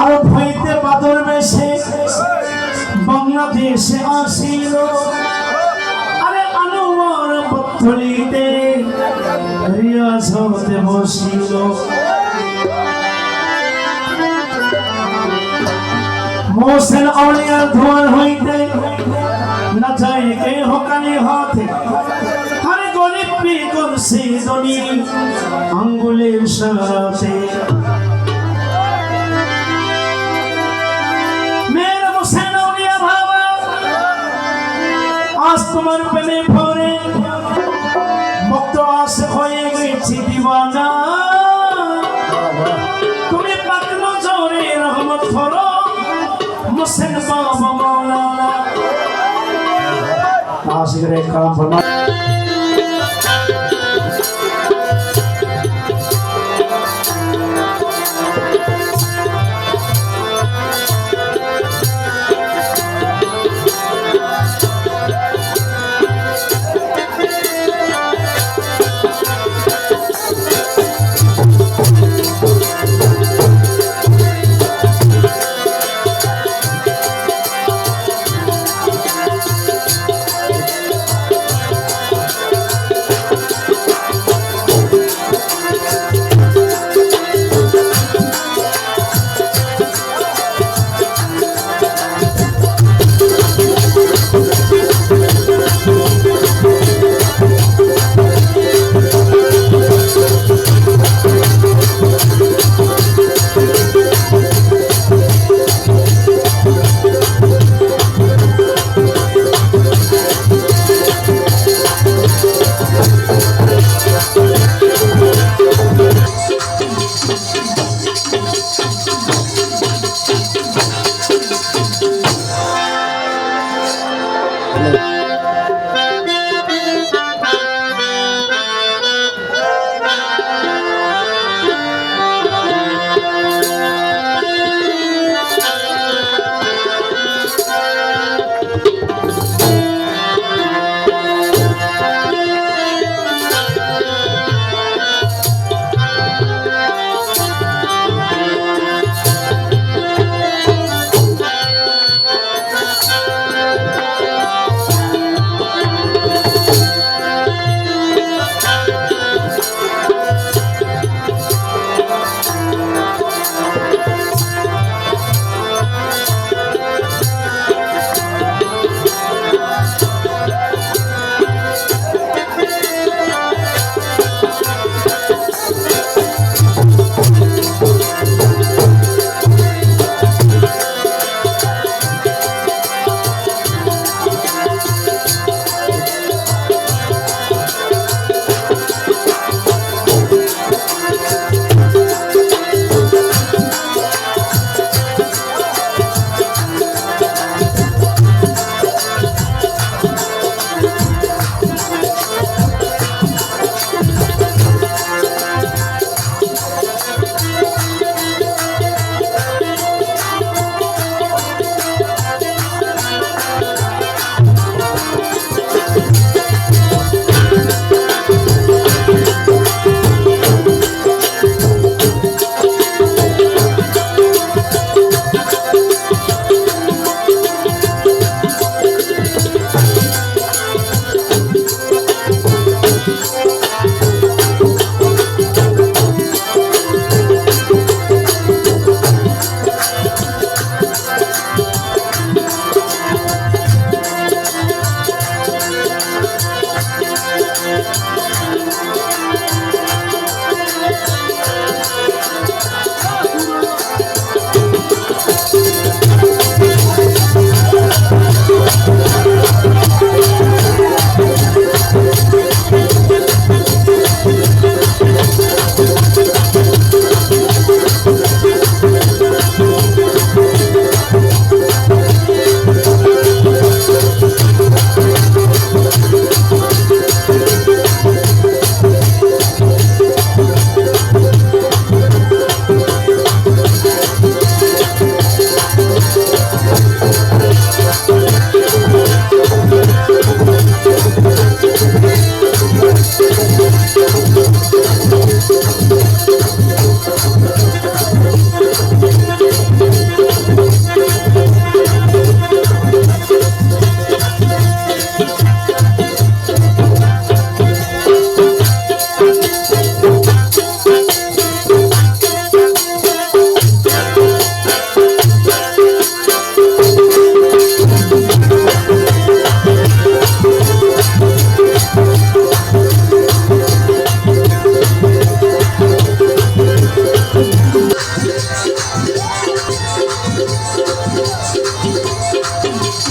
আরব হইতে বাদর বেশে, বাংলাদেশে আসিল। আরে আনোয়ার পথলিতে রিয়াজ হতে বসিল। মোসেন আউলিয়ার ধোয়ার হইতে না যায় কে হকালি হাতে। আরে গরিব পি করছে দনি আঙ্গুলের সাথে আশিকরে কালাম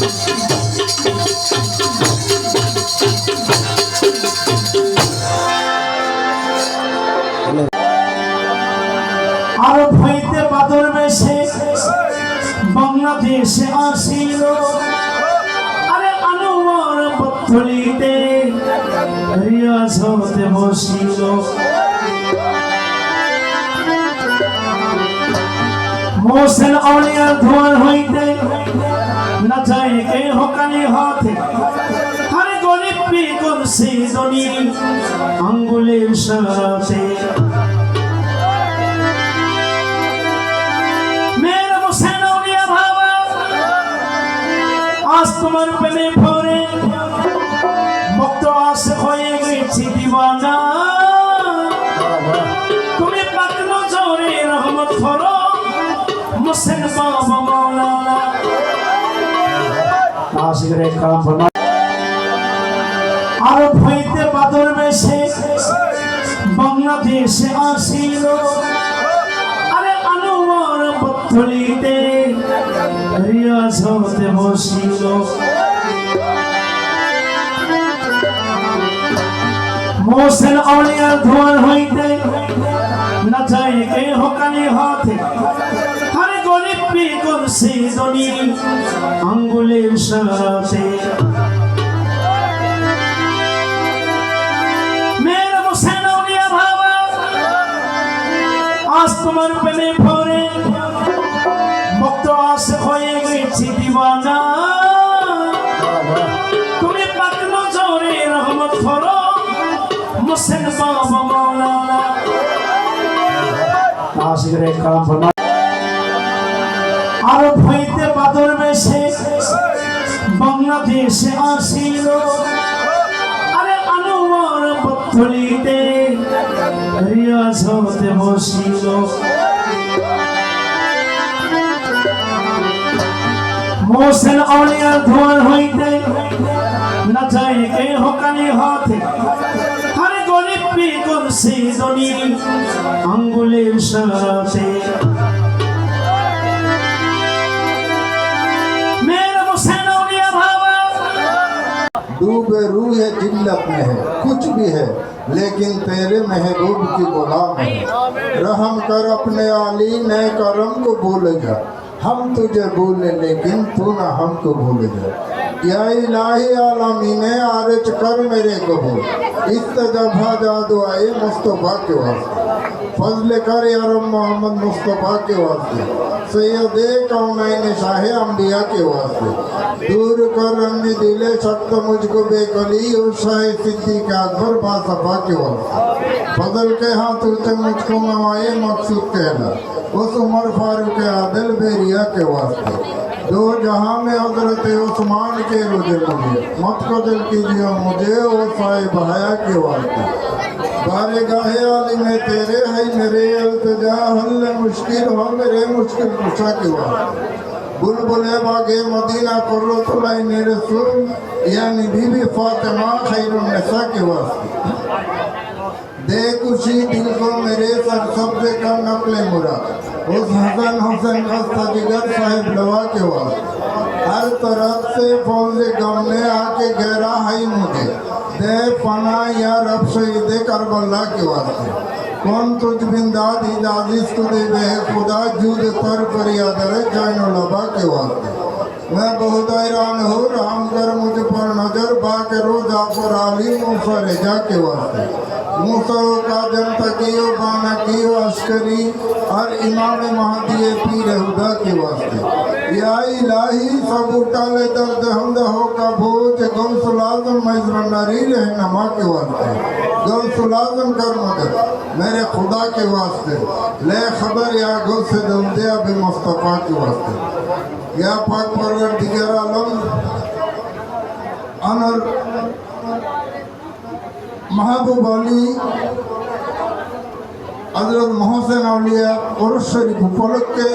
আরব হইতে বাদর আরে আনোয়ার পথলিতে মোসেন আউলিয়ার ধোয়ার হইতে করছে দনি আঙ্গুলের সাথে আজ তোমার প্রেমে ভরে। ভক্ত আস হয়ে গেছি দিবানা। তুমি পাক নজরে রহমত করো মোসেন বাবা মাওলানা। আশিকের কালাম ফরমা আরও হইতে বাদর বেশে, বাংলাদেশে আসিল। আরে আনোয়ার পথলিতে রিয়াজ হতে বসিল। মোসেন আউলিয়ার ধোয়ার হইতে না যায় কে হকানি হাতে। আরে গরিব পি করছে দনি আঙ্গুলের সাথে তোমার প্রেমে ভরে। ভক্ত আস হয়ে গেছি দিবানা। তুমি পাক নজরে রহমত করো মোসেন বাবা মাওলানা। আশিকের ফরমা আরও হইতে বাদর বেশে বাংলাদেশে আসিল। আরে আনোয়ার পথলিতে রিয়াজ হতে বসিল মোসেন আউলিয়ার ধোয়ার হইতে না যায় কে হকানি হাতে। আরে গরিব পি করছে দনি আঙ্গুলের সাথে ڈوبے روح جلت میں ہے، کچھ بھی ہے، لیکن تیرے محبوب کی غلام ہے۔ رحم کر اپنے عالی نئے کرم کو بھول جا۔ ہم تجھے بھولے لیکن تو نہ ہم کو بھول جا۔ یا الہی عالمین آرچ کر میرے کو اس جادو آئے مصطفیٰ کے واسطے۔ فضل کر یارم محمد مصطفیٰ کے واسطے۔ سید کونین شاہ انبیاء کے واسطے۔ دور کر رنگ دل شکت مجھ کو بے کلی اور شاہ صدیق اکبر با صفا کے واسطے۔ فضل کے ہاتھ سے مجھ کو نوائے مقصود کہنا۔ اس عمر فاروق عادل بیریا کے واسطے۔ جو جہاں میں حضرت عثمان کے رجے مجھے مت کو دل کیجیے، مجھے اور صاحب حیا کے والدہ بارگاہ میں تیرے ہے میرے التجا، حل مشکل ہو میرے مشکل پوچھا کے والدہ بلبل باگے مدینہ، قرۃ انہی رسول یعنی بی بی فاطمہ خیر النساء کے واسطے۔ دے خوشی دل کو میرے سر، سب سے کم نقل مراد۔ اس حسن حسین غستدیگر صاحب لوا کے وقت ہر طرف سے فوز گم نے آ کے گہرا ہائی مجھے دے۔ پنا یا رب شہید کربلا کے واسطے۔ کون تجھ بنداد اجازت تو دے دے۔ خدا جود تر پر یادر جائن و لبا کے واسطے۔ میں بہت ایران ہوں، رام کر مجھ پر نظر با کے روز آفر آلی موسیٰ رجا کے واسطے۔ موسیٰ کا جن تکیو بانا کیو عشکری ہر امام مہدی پیر ہدا کے واسطے۔ یا الہی سب اٹالے درد حمد ہو کا بوجھ غوث سلازم مزر ناری رہنما کے واسطے۔ غوث سلازم کر مدد میرے خدا کے واسطے۔ لے خبر یا گم سے دلدیا بے مصطفیٰ کے واسطے۔ یا پاک پرگر دیگر عالم انر محبوب علی হজরত মহসেন আউলিয়া ওরস উপলক্ষে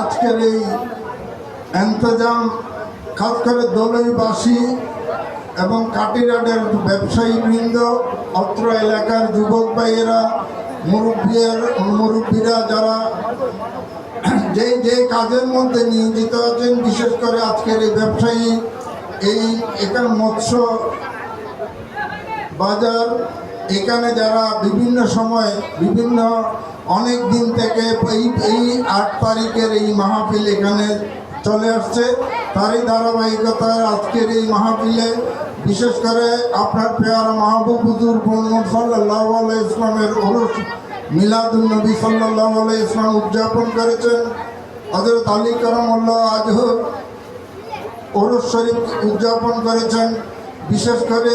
আজকের এই এন্তজাম খাস করে দলইবাসী এবং কাটিরাডের ব্যবসায়ী বৃন্দ অত্র এলাকার যুবক ভাইয়েরা মুরব্বীর মুরব্বীরা যারা যে যে কাজের মধ্যে নিয়োজিত আছেন, বিশেষ করে আজকের এই ব্যবসায়ী, এই এখানে মৎস্য বাজার এখানে যারা বিভিন্ন সময় বিভিন্ন অনেক দিন থেকে এই এই আট তারিখের এই মাহফিল এখানে চলে আসছে, তারই ধারাবাহিকতায় আজকের এই মাহফিলে বিশেষ করে আপনার পেয়ারা মাহবুব হুজুর মোহাম্মদ সাল্লাহ আলাই ইসলামের ওরস মিলাদুল নবী সাল্লাহ আলাই ইসলাম উদযাপন করেছেন। হজরত আলী করমল্লা আজহর ওরস শরীফ উদযাপন করেছেন। বিশেষ করে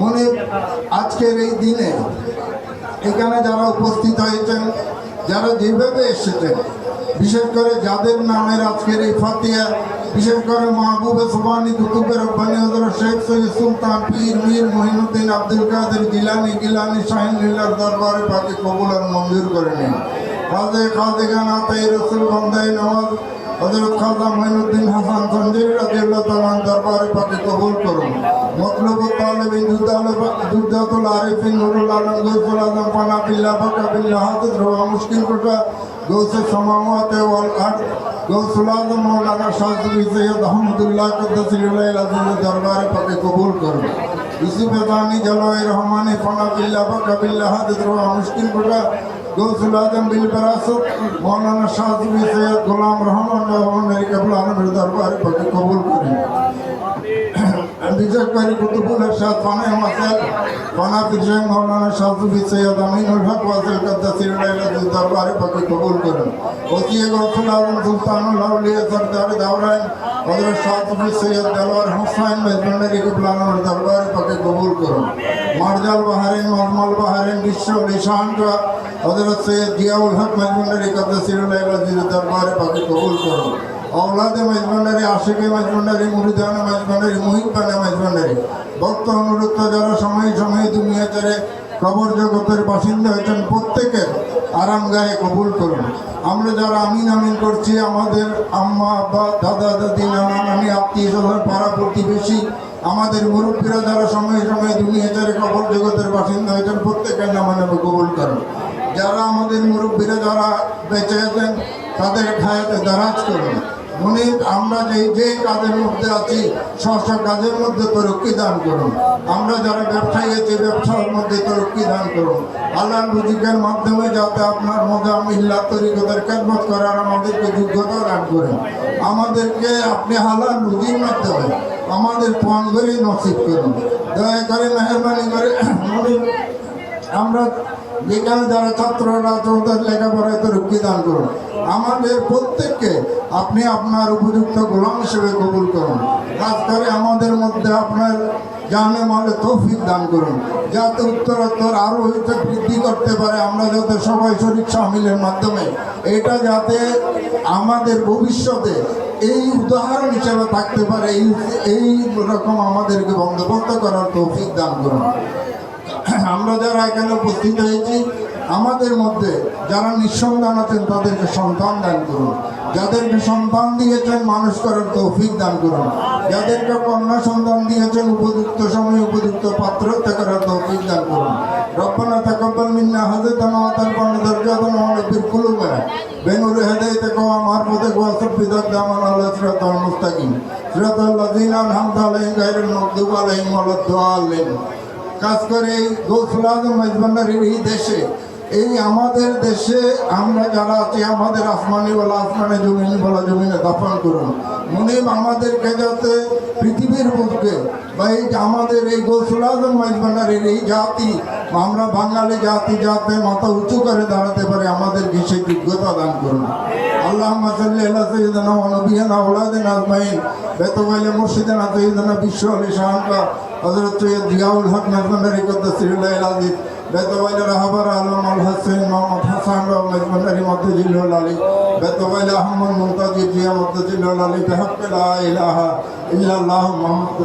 মনে আজকের এই দিনে এখানে যারা উপস্থিত হয়েছেন, যারা যেভাবে এসেছেন, বিশেষ করে যাদের নামের আজকের এই ফাতিয়া, বিশেষ করে মাহবুবে সুবানি কুতুবের রব্বানি হজরত শেখ সৈয়দ সুলতান পীর মীর মহিনুদ্দিন আব্দুল কাদের গিলানি গিলানি শাহিন লীলার দরবারে পাকে কবুল আর মঞ্জুর করে নিন। খাজে খাজে গানা তাই রসুল বন্দাই নওয়াজ হজরত খাজা মঈনুদ্দিন হাসান সঞ্জয় রাজিউল্লাহ তালান দরবারে পাকে কবুল করুন। মতলব তালেবিন দুর্দাতুল আরিফিন নুরুল আলম গৌসুল আজম পানা বিল্লাহ বাকা বিল্লাহ হাজত রোয়া মুশকিল কোটা গৌসে সমাওয়াতে ওয়াল আর্থ গৌসুল আজম মৌলানা শাহজুবি সৈয়দ আহমদুল্লাহ কদ্দাসিল্লাহ আজিজের দরবারে পাকে কবুল করুন ইসুফে বানি জলওয়াই রহমানি পানা বিল্লাহ বাকা বিল্লাহ হাজত রোয়া মুশকিল কোটা গৌসুল আজম বিল বরাসত মৌলানা শাহজুবি সৈয়দ গোলাম রহমান রহমানের কেবল আলমের দরবারে পাকে কবুল করেন বিশেষ করে কুতুবুল এরশাদ ফানে মাসাল ফানা পীরশেখ মৌলানা শাহজুবি সৈয়দ আমিনুল হক ওয়াসিল কদ্দাসির লাইলাতুল দরবারে পাকে কবুল করেন ওসিয়ে গৌসুল আজম সুলতানুল আউলিয়া সরদার দাওরান হযরত শাহজুবি সৈয়দ দেওয়ার হোসেন মেজবান্ডারি কেবল আলমের দরবারে পাকে কবুল করুন মারজাল বাহারিন মহমাল বাহারিন বিশ্ব নিশানরা হযরত সৈয়দ জিয়াউল হক মেজবান্ডারি কদ্দাসির লাইলাতুল দরবারে পাকে কবুল করুন অহ্লাদে মাঝভান্ডারি আশিকে মাঝভান্ডারি মুরিদানা মাঝভান্ডারি মহিপানা মাঝভান্ডারি ভক্ত অনুরুক্ত যারা সময়ে সময়ে দুনিয়াচারে কবর জগতের বাসিন্দা হয়েছেন, প্রত্যেকের আরামগাহে কবুল করুন। আমরা যারা আমিন আমিন করছি, আমাদের আম্মা, আব্বা, দাদা, দাদি, নানা, নানি, আত্মীয় স্বজন, পাড়া প্রতিবেশী, আমাদের মুরব্বীরা যারা সময়ে সময়ে দুনিয়াচারে কবর জগতের বাসিন্দা হয়েছেন, প্রত্যেকের নামানামে কবুল করুন। যারা আমাদের মুরব্বীরা যারা বেঁচে আছেন, তাদের খায়াতে দারাজ করুন। উনি, আমরা যে যে কাজের মধ্যে আছি স্ব কাজের মধ্যে তরক্কি দান করুন। আমরা যারা ব্যবসায়ী আছি, ব্যবসার মধ্যে তরক্কি দান করুন। আল্লাহ রুজিকের মাধ্যমে যাতে আপনার মজা মিল্লা তরিকতার খেদমত করার আমাদেরকে যোগ্যতা দান করেন। আমাদেরকে আপনি হালাল রুজির মাধ্যমে আমাদের পণ করে নসিব করুন। দয়া করে মেহরবানি করে আমরা যেখানে যারা ছাত্ররা চৌধুরী লেখাপড়ায় তো রুক্তি দান করুন। আমাদের প্রত্যেককে আপনি আপনার উপযুক্ত গোলাম হিসেবে কবুল করুন। কাজ করে আমাদের মধ্যে আপনার জানে মালে তৌফিক দান করুন। যাতে উত্তরোত্তর আরও হইতে বৃদ্ধি করতে পারে, আমরা যাতে সবাই শরীর সামিলের মাধ্যমে। এটা যাতে আমাদের ভবিষ্যতে এই উদাহরণ হিসেবে থাকতে পারে, এই এই রকম আমাদেরকে বন্দোবস্ত করার তৌফিক দান করুন। আমরা যারা এখানে উপস্থিত হয়েছি আমাদের মধ্যে যারা নিঃসন্তান আছেন, তাদেরকে সন্তান দান করুন। যাদেরকে সন্তান দিয়েছেন, মানুষ করার তৌফিক দান করুন। যাদেরকে কন্যা সন্তান দিয়েছেন, উপযুক্ত সময়ে উপযুক্ত পাত্র করার তৌফিক দান করুন। রব্বানা তাকাব্বাল মিন্না হাজাতানা ওয়া তারফানা দারজাতানা ওয়া নব্বির কুলুবানা বেনুর হেদায়েতিকা ওয়া মারফাতিকা ওয়া সাব্বিদাত দামানা আলা সিরাতাল মুস্তাকিম। সিরাতাল লাযিনা আনহামতা আলাইহিম গায়রিল মাগদুবি আলাইহিম ওয়ালাদ-দাল্লিন। কাজ করে এই দেশে এই আমাদের দেশে আমরা যারা আছি, আমাদের আসমানি বলা আসমানে জমিন বলা জমিনে দাফন করুন। মুনিম আমাদেরকে যাতে পৃথিবীর বুকে বা এই যে আমাদের এই গৌসুল আজম মাইজবান্ডারের এই জাতি, আমরা বাঙালি জাতি যাতে মাথা উঁচু করে দাঁড়াতে পারে, আমাদেরকে সেই যোগ্যতা দান করুন। আল্লাহ সাল্লি আল্লাহ সৈয়দনা ওয়া নবিয়ানা ওলাদিন আজমাইন। বেতওয়াইলে মুর্শিদানা বিশ্ব আলী শাহানকা হযরত সৈয়দ জিয়াউল হক মাইজবান্ডারি কদ্দাসিরুল্লাহ আজিজ। বেতওয়াইলে রাহাবার আলম আল হাসান, মোহাম্মদ হাসান রাও মাইজবান্ডারি মধ্যে জিল্লুল আলী। বেতবাইলা আহমদ মুমতাজির জিয়া মধ্যে জিল্লুল আলী বেহক লা ইলাহা ইল্লাল্লাহ মুহাম্মদ